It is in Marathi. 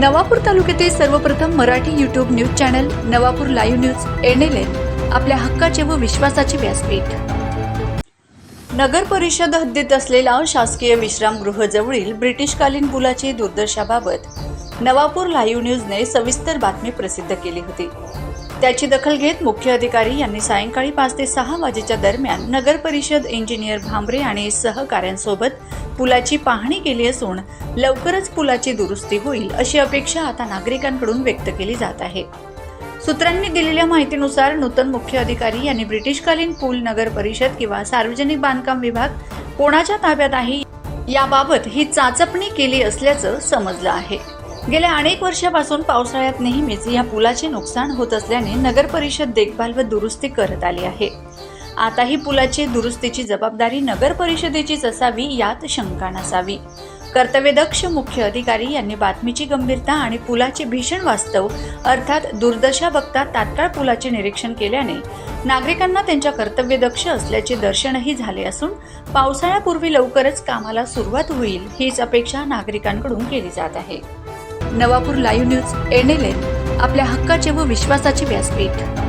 नवापूर तालुक्यातील सर्वप्रथम Marathi YouTube news channel Navapur live news N आपल्या हक्काचे व विश्वासाचे व्यासपीठ. नगर परिषद हद्दीत असलेला शासकीय विश्रामगृह ब्रिटिशकालीन पुलाची दुर्दशाबाबत नवापूर लाईव्ह न्यूजने सविस्तर बातमी प्रसिद्ध केली होती. त्याची दखल घेत मुख्य अधिकारी यांनी सायंकाळी पाच ते सहा वाजेच्या दरम्यान नगर परिषद इंजिनियर भांबरे आणि सहकाऱ्यांसोबत पुलाची पाहणी केली असून लवकरच पुलाची दुरुस्ती होईल अशी अपेक्षा आता नागरिकांकडून व्यक्त केली जात आहे. सूत्रांनी दिलेल्या माहितीनुसार नूतन मुख्य अधिकारी यांनी ब्रिटिशकालीन पूल नगर परिषद किंवा सार्वजनिक बांधकाम विभाग कोणाच्या ताब्यात आहे याबाबत ही चाचपणी केली असल्याचं समजलं आहे. गेल्या अनेक वर्षापासून पावसाळ्यात नेहमीच या पुलाचे नुकसान होत असल्याने नगर परिषद देखभाल व दुरुस्ती करत आली आहे. आता ही पुलाची दुरुस्तीची जबाबदारी नगर परिषदेचीच असावी यात शंका नसावी. कर्तव्यदक्ष मुख्य अधिकारी यांनी बातमीची गंभीरता आणि पुलाचे भीषण वास्तव अर्थात दुर्दशा बघता तात्काळ पुलाचे निरीक्षण केल्याने नागरिकांना त्यांच्या कर्तव्यदक्ष असल्याचे दर्शनही झाले असून पावसाळ्यापूर्वी लवकरच कामाला सुरुवात होईल हीच अपेक्षा नागरिकांकडून केली जात आहे. नवापूर लाईव्ह न्यूज एन आपल्या हक्काचे व विश्वासाचे व्यासपीठ.